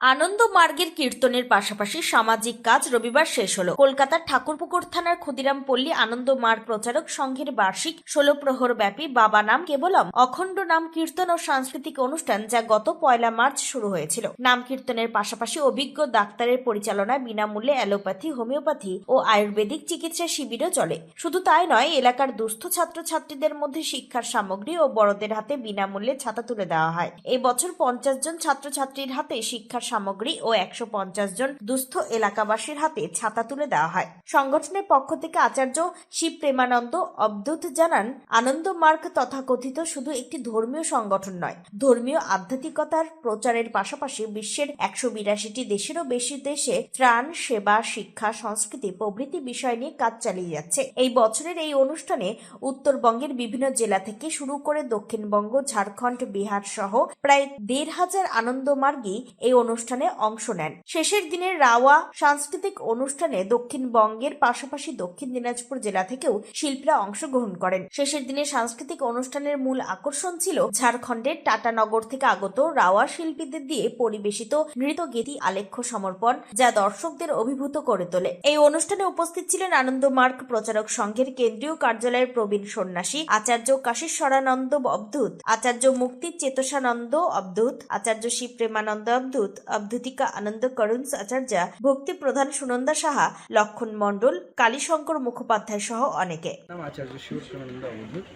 আনন্দ মার্গের কীর্তনের পাশাপাশি সামাজিক কাজ রবিবার শেষ হলো। কলকাতার ঠাকুরপুকুর থানার ক্ষুদিরাম পল্লী আনন্দ মার্গ প্রচারক সংঘের বার্ষিক ষোলো প্রহর ব্যাপী বাবা নাম কেবলম, অখণ্ড নাম কীর্তন ও সাংস্কৃতিক অনুষ্ঠান যা গত পয়লা মার্চ শুরু হয়েছিল। নাম কীর্তনের পাশাপাশি অভিজ্ঞ ডাক্তারের পরিচালনায় বিনামূল্যে অ্যালোপ্যাথি, হোমিওপ্যাথি ও আয়ুর্বেদিক চিকিৎসা শিবিরও চলে। শুধু তাই নয়, এলাকার দুস্থ ছাত্রছাত্রীদের মধ্যে শিক্ষার সামগ্রী ও বড়দের হাতে বিনামূল্যে ছাতা তুলে দেওয়া হয়। এই বছর পঞ্চাশ জন ছাত্রছাত্রীর হাতে শিক্ষার সামগ্রী ও একশো পঞ্চাশ জন দুস্থ এলাকাবাসীর হাতে ছাতা তুলে দেওয়া হয়। সংগঠনের পক্ষ থেকে আচার্য শিব প্রেমানন্দ অবধূত জানান, আনন্দ মার্গ তথাকথিত শুধু একটি ধর্মীয় সংগঠন নয়, ধর্মীয় আধ্যাত্মিকতার প্রচারের পাশাপাশি বিশ্বের একশো বিরাশিটি দেশেরও বেশি দেশে ত্রাণ, সেবা, শিক্ষা, সংস্কৃতি, প্রভৃতি বিষয় নিয়ে কাজ চালিয়ে যাচ্ছে। এই বছরের এই অনুষ্ঠানে উত্তরবঙ্গের বিভিন্ন জেলা থেকে শুরু করে দক্ষিণবঙ্গ, ঝাড়খণ্ড, বিহার সহ প্রায় দেড় হাজার আনন্দমার্গী এই অনুষ্ঠানে অংশ নেন। শেষের দিনের রাওয়া সাংস্কৃতিক অনুষ্ঠানে দক্ষিণবঙ্গের পাশাপাশি দক্ষিণ দিনাজপুর জেলা থেকেও শিল্পীরা অংশগ্রহণ করেন। শেষের দিনে সাংস্কৃতিক অনুষ্ঠানের মূল আকর্ষণ ছিল ঝাড়খণ্ডের টাটানগর থেকে আগত রাওয়া শিল্পীদের দিয়ে পরিবেশিত নৃত্যগীতি আলেখ্য সমর্পণ, যা দর্শকদের অভিভূত করে তোলে। এই অনুষ্ঠানে উপস্থিত ছিলেন আনন্দমার্গ প্রচারক সংঘের কেন্দ্রীয় কার্যালয়ের প্রবীণ সন্ন্যাসী আচার্য কাশীশ্বরানন্দ অবধূত, আচার্য মুক্তি চেতসানন্দ অবধূত, আচার্য শিব প্রেমানন্দ অবধূত অবধূতিকা আনন্দ করুণস আচার্য। ভক্তি প্রধান সুনন্দা সাহা লক্ষণ মণ্ডল কালীশঙ্কর মুখোপাধ্যায় সহ অনেকে। আচার্য শিব প্রেমানন্দ অবধূত।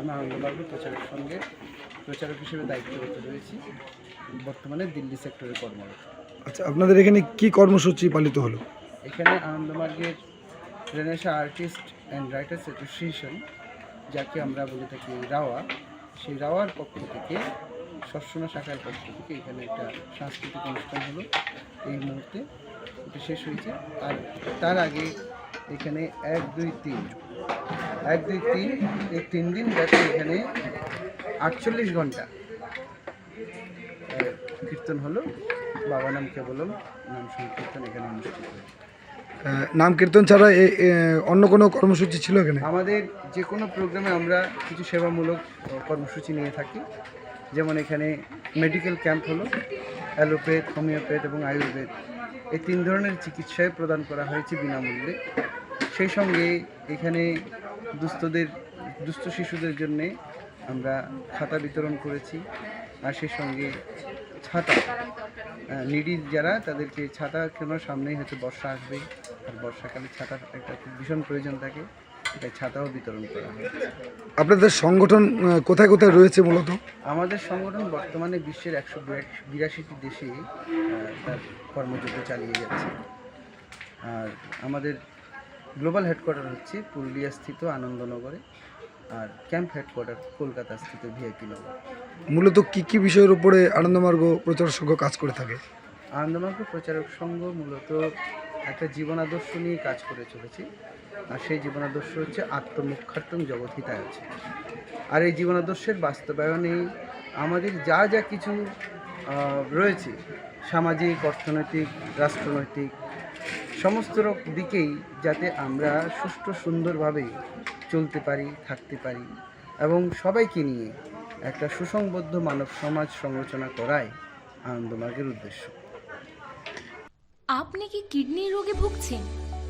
আমি আনন্দমার্গ প্রচারক সঙ্গে প্রচারক হিসেবে দায়িত্বরত রয়েছি। বর্তমানে দিল্লি সেক্টরে কর্মরত। আচ্ছা আপনাদের এখানে কি কর্মসূচি পালিত হলো? এখানে আনন্দমার্গের renaissance artist and writers association যাকে আমরা বলে থাকি রাওয়া সেই রাওয়ার পক্ষ থেকে সৎসনা শাখার পক্ষ থেকে এখানে একটা সাংস্কৃতিক অনুষ্ঠান হলো এই মুহূর্তে। এটা শেষ হয়েছে। আর তার আগে এখানে এক দুই তিন। এক দুই তিন এই তিন দিন ব্যাপী এখানে আটচল্লিশ ঘণ্টা কীর্তন হলো। বাবা নাম কেবলম নাম সংকীর্তন এখানে অনুষ্ঠিত নাম কীর্তন ছাড়া অন্য কোনো কর্মসূচি ছিল এখানে? আমাদের যে কোনো প্রোগ্রামে আমরা কিছু সেবামূলক কর্মসূচি নিয়ে থাকি। যেমন এখানে মেডিকেল ক্যাম্প হলো, অ্যালোপ্যাথ, হোমিওপ্যাথ এবং আয়ুর্বেদ। এই তিন ধরনের চিকিৎসায় প্রদান করা হয়েছে বিনামূল্যে। সেই সঙ্গে এখানে দুস্থদের, দুস্থ শিশুদের জন্যে আমরা খাতা বিতরণ করেছি, আর সেই সঙ্গে ছাতা। নিডি যারা, তাদেরকে ছাতা কেন সামনেই হয়তো বর্ষা আসবে, আর বর্ষাকালে ছাতা একটা ভীষণ প্রয়োজন থাকে। তাই ছাতাও বিতরণ করা হয়েছে আপনাদের সংগঠন কোথায় কোথায় রয়েছে মূলত? আমাদের সংগঠন বর্তমানে বিশ্বের একশো বিরাশিটি দেশে তার কর্মযজ্ঞ চালিয়ে যাচ্ছে। আর আমাদের গ্লোবাল হেডকোয়ার্টার হচ্ছে পুরুলিয়া স্থিত আনন্দনগরে আর ক্যাম্প হেডকোয়ার্টার কলকাতা স্থিত ভিআইপি নগর। মূলত কি কি বিষয়ের উপরে আনন্দমার্গ প্রচার সংঘ কাজ করে থাকে? আনন্দমার্গ প্রচারক সংঘ মূলত একটা জীবনাদর্শ নিয়ে কাজ করে চলেছে। আর সেই জীবনাদর্শ হচ্ছে আত্মমুখার্তম জগৎহিতায় আছে আর এই জীবনাদর্শের বাস্তবায়নে আমাদের যা যা কিছু রয়েছে, সামাজিক, অর্থনৈতিক, রাষ্ট্রনৈতিক, সমস্ত দিকেই যাতে আমরা সুষ্ঠু, সুন্দরভাবে চলতে পারি, থাকতে পারি এবং সবাইকে নিয়ে একটা সুসংবদ্ধ মানব সমাজ সংরচনা করাই আনন্দমার্গের উদ্দেশ্য। আপনি কি কিডনির রোগে ভুগছেন?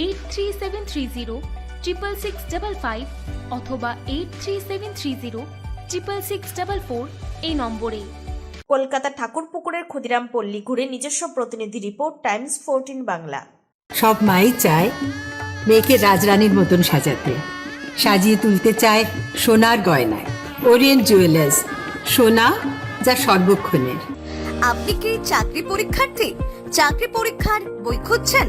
eight three seven three zero triple six double five অথবা eight three seven three zero triple six double four এই নম্বরে। কলকাতা ঠাকুরপুকুরের ক্ষুদিরাম পল্লী ঘুরে নিজস্ব প্রতিনিধি রিপোর্ট টাইমস ফোরটিন বাংলা। সব মাই চায় মেয়েকে রাজরানীর মতন সাজাতে। সাজিয়ে তুলতে চায় সোনার গয়নায়। ওরিয়েন্ট জুয়েলার্স সোনা যা সর্বক্ষণের। আপনি কি চাকরি পরীক্ষার্থী? চাকরি পরীক্ষার বই খুঁজছেন?